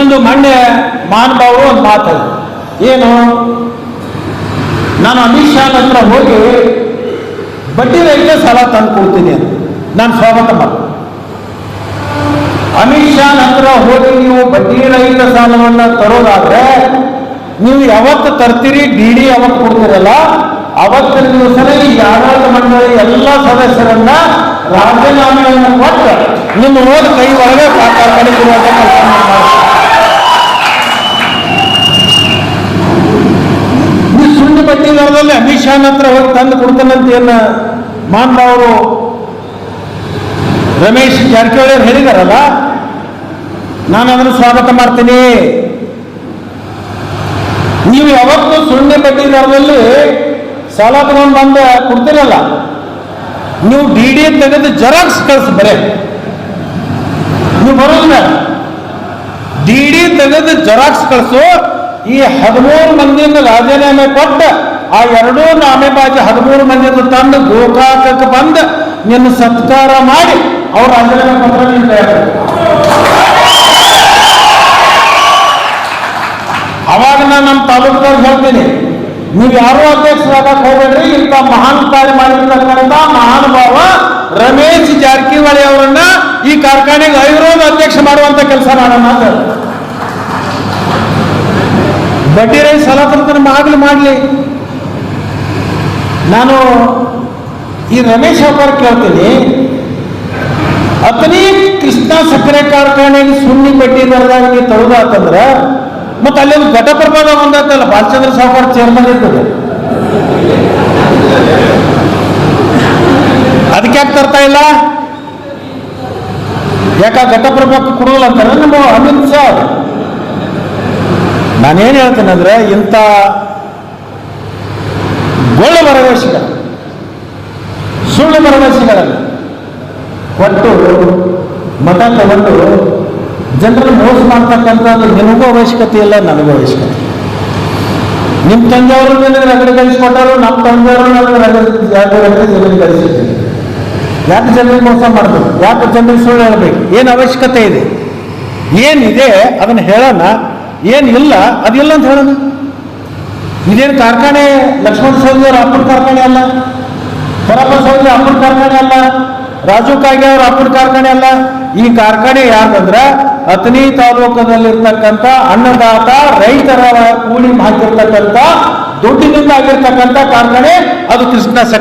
ಒಂದು ಮೊನ್ನೆ ಮಾನ್ಭಾವರು ಒಂದು ಮಾತು ಏನು? ನಾನು ಅಮಿತ್ ಶಾ ಹತ್ರ ಹೋಗಿ ಬಡ್ಡಿ ರೈತ ಸಾಲ ತಂದು ಕೊಡ್ತೀನಿ ಅಂತ. ನಾನು ಸ್ವಾಗತ ಮಾಡ ಅಮಿತ್ ಶಾ ಹತ್ರ ಹೋಗಿ ನೀವು ಬಡ್ಡಿ ರಹಿತ ಸಾಲವನ್ನು ತರೋದಾದ್ರೆ ನೀವು ಯಾವತ್ತು ತರ್ತೀರಿ? ಡಿ ಡಿ ಯಾವತ್ತು ಕೊಡ್ತೀರಲ್ಲ? ಅವತ್ತಿನ ದಿವಸನೇ ಈ ಆಡಳಿತ ಮಂಡಳಿ ಎಲ್ಲ ಸದಸ್ಯರನ್ನ ರಾಜೀನಾಮೆಯನ್ನು ಕೊಟ್ಟು ನಿಮ್ಮ ಹೋದ ಕೈ ಒಳಗೆ ಕೆಲಸ ಮಾಡ್ತಾರೆ ಈ ಸುಳ್ಳು ದರದಲ್ಲಿ ಅಮಿತ್ ಹತ್ರ ಹೋಗಿ ತಂದು ಕೊಡ್ತಾನಂತೆಯನ್ನ ಮಾನ್ ಅವರು ರಮೇಶ್ ಜಾರಕಿಹೊಳಿ ಅವ್ರು ಹೇಳಿದಾರಲ್ಲ? ನಾನು ಅದನ್ನು ಸ್ವಾಗತ ಮಾಡ್ತೀನಿ. ನೀವು ಯಾವತ್ತೂ ಸುಳ್ಳು ಬಡ್ಡಿ ದರದಲ್ಲಿ ಸಾಲ ತಗೊಂಡು ಬಂದು ಕೊಡ್ತೀರಲ್ಲ? ನೀವು ಡಿ ಡಿ ತೆಗೆದು ಜೆರಾಕ್ಸ್ ಕಳಿಸಿ ಬರೇ. ನೀವು ಬರೋದಿಲ್ಲ? ಡಿ ಡಿ ತೆಗೆದು ಜೆರಾಕ್ಸ್ ಕಳಿಸು. ಈ ಹದಿಮೂರು ಮಂದಿನ ರಾಜೀನಾಮೆ ಕೊಟ್ಟ ಆ ಎರಡೂ ನಾಮೆಬಾಜಿ ಹದಿಮೂರು ಮಂದಿದು ತಂದು ಗೋಕಾಕಕ್ಕೆ ಬಂದು ನಿನ್ನ ಸತ್ಕಾರ ಮಾಡಿ ಅವ್ರ ರಾಜೀನಾಮೆ ಪತ್ರ ಅವಾಗ ನಾನು ನಮ್ಮ ತಾಲೂಕದವ್ರಿಗೆ ಹೇಳ್ತೀನಿ, ನೀವು ಯಾರು ಅಧ್ಯಕ್ಷರಾಗಕ್ಕೆ ಹೋಗ್ಬೇಡ್ರಿ, ಇಂಥ ಮಹಾನ್ ಕಾರ್ಯ ಮಾಡಿರ್ತಕ್ಕಂಥ ಮಹಾನುಭಾವ ರಮೇಶ್ ಜಾರಕಿಹೊಳಿ ಅವರನ್ನ ಈ ಕಾರ್ಖಾನೆಗೆ ಅವಿರೋಧ ಅಧ್ಯಕ್ಷ ಮಾಡುವಂತ ಕೆಲಸ ಮಾಡೋಣ ಅಂತ ಬಡ್ಡಿ ರೈ ಸಲ ತಂತ್ರ ಆಗಲಿ ಮಾಡಲಿ. ನಾನು ಈ ರಮೇಶ್ ಅವರ ಕೇಳ್ತೀನಿ, ಅತನೇ, ಕೃಷ್ಣ ಸಕ್ಕರೆ ಕಾರ್ಖಾನೆಗೆ ಸುಣ್ಣಿ ಬಡ್ಡಿ ದರದಾಗ ನೀವು ತರುದಾತಂದ್ರೆ ಮತ್ತೆ ಅಲ್ಲಿ ಒಂದು ಘಟಪ್ರಭಾವ ಒಂದಾತಲ್ಲ ಬಾಲಚಂದ್ರ ಸಾವುಕಾರ ಚೇರ್ಮನ್ ಇರ್ತದೆ ಅದಕ್ಕೆ ಯಾಕೆ ತರ್ತಾ ಇಲ್ಲ ಯಾಕ ಘಟಪ್ರಭಾವಕ್ಕೆ ಕೊಡೋಲ್ಲ ಅಂತಾರೆ ನಮ್ಮ ಅಮಿತ್ ಅವ್ರು. ನಾನೇನು ಹೇಳ್ತೇನೆ ಅಂದ್ರೆ ಇಂಥ ಗೊಳ್ಳು ಭರವಸೆಗಳು ಸುಳ್ಳು ಭರವಸೆಗಳನ್ನು ಕೊಟ್ಟು ಮತ ತಗೊಂಡು ಜನರನ್ನು ಮೋಸ ಮಾಡ್ತಕ್ಕಂಥದ್ದು ನಿನಗೂ ಅವಶ್ಯಕತೆ ಇಲ್ಲ, ನನಗೂ ಅವಶ್ಯಕತೆ ನಿಮ್ಮ ತಂದೆಯವರು ನನಗೆ ರಗಡೆ ಕಳಿಸ್ಕೊಟ್ಟರು ನಮ್ಮ ತಂದೆಯವರು ನನಗೆ ರಗಡೆ ಕಳಿಸಿದ್ದೀನಿ ಯಾಕೆ ಜನರಿಗೆ ಮೋಸ ಮಾಡಬೇಕು? ಯಾಕೆ ಜನರಿಗೆ ಸುಳ್ಳು ಹೇಳಬೇಕು? ಏನು ಅವಶ್ಯಕತೆ ಇದೆ? ಏನಿದೆ? ಅದನ್ನು ಹೇಳೋಣ. ಏನಿಲ್ಲ, ಅದಿಲ್ಲ ಅಂತ ಹೇಳೋಣ. ಇದೇನು ಕಾರ್ಖಾನೆ? ಲಕ್ಷ್ಮಣ ಸ್ವಾಮಿ ಅವರ ಅಪ್ಪನ ಕಾರ್ಖಾನೆ ಅಲ್ಲ? ಪರಪ್ಪ ಸ್ವಾಮಿ ಅಪ್ಪನ ಕಾರ್ಖಾನೆ ಅಲ್ಲ? ರಾಜು ಕಾಗೆ ಅವರ ಅಪ್ಪನ ಕಾರ್ಖಾನೆ ಅಲ್ಲ? ಈ ಕಾರ್ಖಾನೆ ಯಾರ್ದಂದ್ರೆ ಅಥಣಿ ತಾಲೂಕದಲ್ಲಿರ್ತಕ್ಕಂಥ ಅನ್ನದಾತ ರೈತರ ಕೂಲಿ ಹಾಕಿರ್ತಕ್ಕಂಥ, ದುಡ್ಡಿನಿಂದ ಆಗಿರ್ತಕ್ಕಂಥ ಕಾರ್ಖಾನೆ, ಅದು ಕೃಷ್ಣ